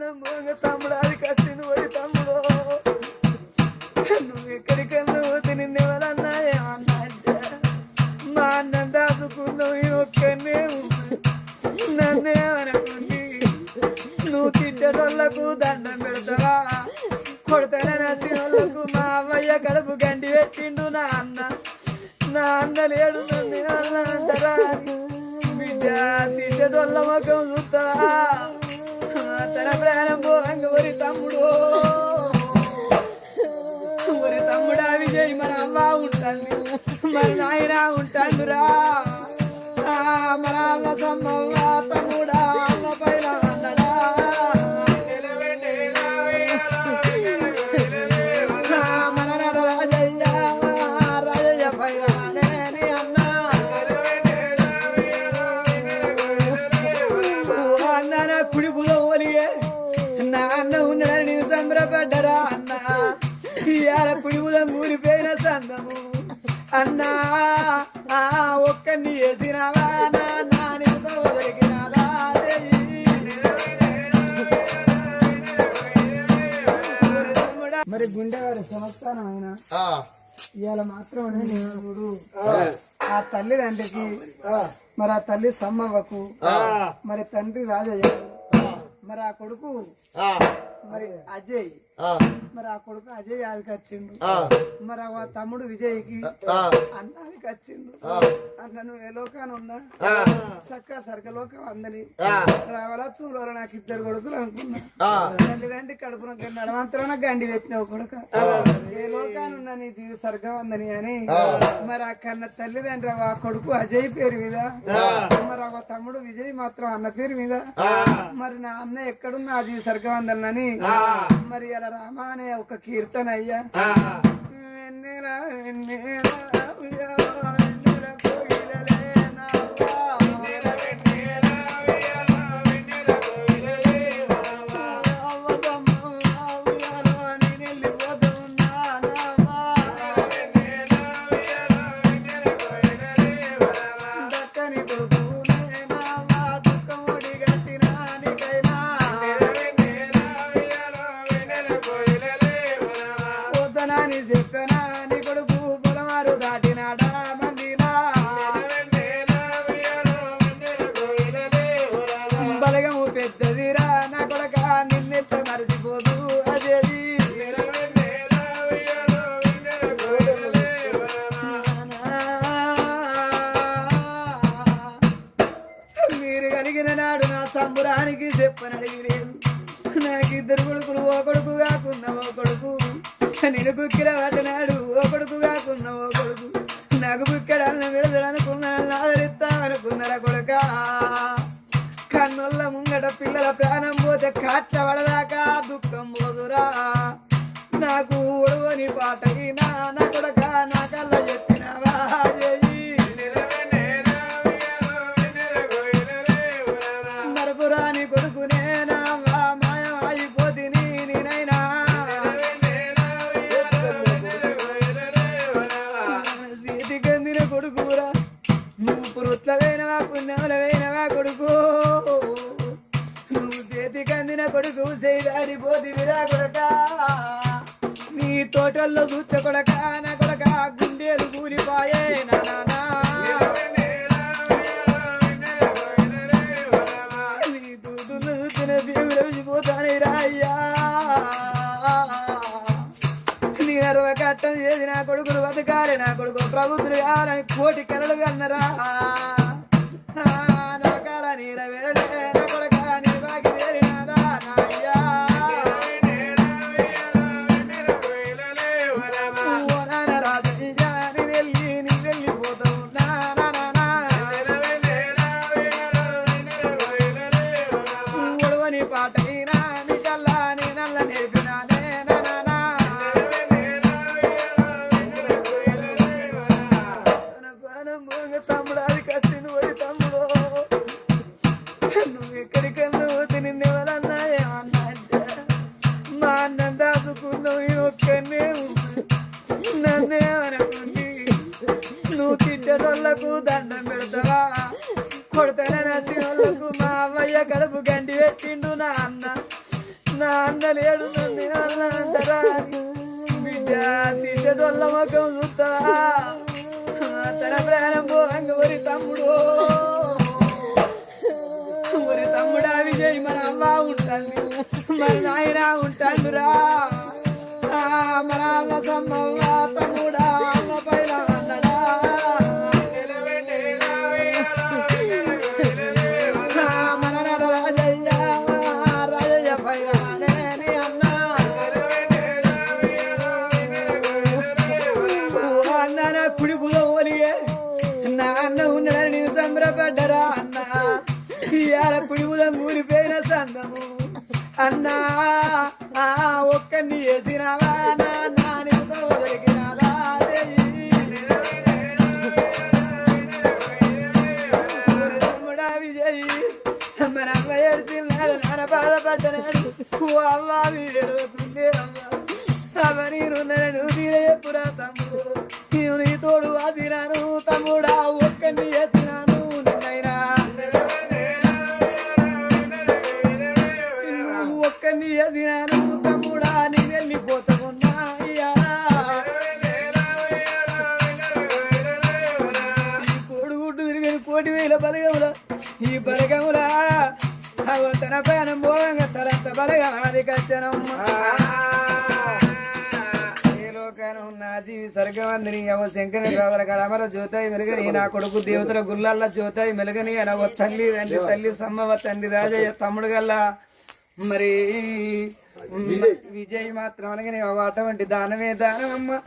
పానం పోగా తమ్ముడు అది కట్టిండు పోయి తమ్ముడు నువ్వు ఎక్కడికన్నా పోతే నిన్నెవరన్నా ఏమన్నా అంటే మా అన్న దాచుకున్నావు ఈ ఒక్కనే నన్నే అనుకుంది నువ్వు తిట్టేటోళ్ళకు దండం పెడతావా? కొడతానే నచ్చిన వాళ్ళకు మా అవ్వయ్య కడుపు గంటి పెట్టిండు నా అన్న. నా అన్న లేడు నన్ను అన్న అంటారా? బిడ్డ తిట్టేటోళ్ళ ముఖం చూస్తావా? ప్రాణం పోంగ ఒరి తమ్ముడు. ఒరి తమ్ముడా విజయ్ మన అమ్మ ఉంటుంది. మన నాయన ఉంటాడురా. ఆ, మన అమ్మ తమ్ముడా అమ్మ పైన ఇవాళ కుడి బుధం కూలిపోయిన సందము. అన్నా ఆ ఒక్కడిని వేసినావా? నా వదిలికినావా మరి గుండెగారి సంస్థానం అయినా ఇవాళ మాత్రం నేను ఆ. తల్లిదండ్రికి మరి ఆ తల్లి సమ్మవ్వకు మరి తండ్రి రాజయ్య మరి ఆ కొడుకు మరి అజయ్. మరి ఆ కొడుకు అజయ్ ఆదికి వచ్చిండు మరి ఆ తమ్ముడు విజయ్కి అన్నానికి వచ్చిండు అన్న నువ్వు ఏ లోకాన్ని ఉన్నా? చక్క సర్గలోకం అందని. రావాలా? చూడాలి? నాకు ఇద్దరు కొడుకులు అనుకున్నా. తల్లిదండ్రి కడుపున నడవంతరం గండి పెట్టినావు కొడుక. ఏ లోకాన్ని ఉన్నా నీ దీవి సర్గం అందని అని మరి ఆ కన్న తల్లిదండ్రి ఆ కొడుకు అజయ్ పేరు మీద ఆ తమ్ముడు విజయ్ మాత్రం అన్న పేరు మీద. మరి నా అన్న ఎక్కడున్నా అది సర్గం అందని మరి అలా రామ అనే ఒక కీర్తన అయ్యా వెన్నెల వెన్నెల పోతనాని చెప్పనా నీ కొడుకు పొలమారు దాటినాడా మందిలా? బలగము పెద్దదిరా నా కొడక నిన్నెత్త మరచిపోదు అదేది మీరు కలిగిన నాడు నా సంబురానికి చెప్పనడిగిలేదు నాకు ఇద్దరు కొడుకులు ఓ కొడుకు నేను కుక్కిల పట్టినాడు ఓ కొడుకు కాకున్న ఓ కొడుకు. నాకు బుక్కెడాలను విడదలనుకున్నాను ఆదరిస్తామనుకున్నారా కొడుక? కన్నుల ముంగట పిల్లల ప్రాణం పోతే కాట్ల పడదాకా దుఃఖం పోదురా. నాకు ఒడవని పాట నా కొడక నా కళ్ళ చెప్పినవా కొడుకు కందిన కొడుకు చేయదాడిపోతివిరా కొడక నీ తోటల్లో చూస్తే కొడక నా కొడక గుండెలు కూలిపాయే నా నానా. నీ దూదులు చూసిన బీగులవిపోతానే రాయ్యా. నీ అరవ కట్టం చేసి నా కొడుకులు బతకాలి నా కొడుకు ప్రభుత్వం కావాలని కోటి కలలు కన్నరా. ఆ, నా కాడ నీడ వేరలే. కొడతానే వాళ్ళకు మా కడుపు గండి పెట్టిండు నా అన్న నా అన్న లేడు నన్ను అన్న అంటారా బిడ్డ తీసేటోళ్ళ ముఖం చూస్తావా తన ప్రాణం పోంగ ఒరి తమ్ముడు. ఒరి తమ్ముడా విజయ్ మన అమ్మ ఉంటాను మన నాయన ఉంటాండురా. మన అమ్మ సమ్మవ్వ తమ్ముడా. ఇవాళ కూలిపోయిన సందము. అన్నా ఒక్కని ఒక్కడిని నాని నా విజయ్ మన అమ్మ ఏడుతున్నాడు నాన్న బాధపడ్డనాడు. ఓ అమ్మ నువ్వు ఒక్కడిని తమ్ముడా నీ వెళ్ళిపోతున్నా ఈ కోడిగుడ్డు తిరిగిన కోటి వేల బలగముల ఈ బలగముల అవ తన పైన మోగంగా తలంత బలగం కచ్చనమ్మ. ఏ లోకాన ఉన్న జీవి సర్గవందిని అవ శంకరి రావల కడమల జ్యోతాయి మెలుగని నా కొడుకు దేవతల గుల్లల్ల జ్యోతాయి మెలుగని అనవ తల్లి తండ్రి తల్లి సమ్మవ తండ్రి రాజయ్య తమ్ముడు గల్లా. మరి విజయ్. మాత్రం అనగానే అటువంటి దానమే దానమమ్మ.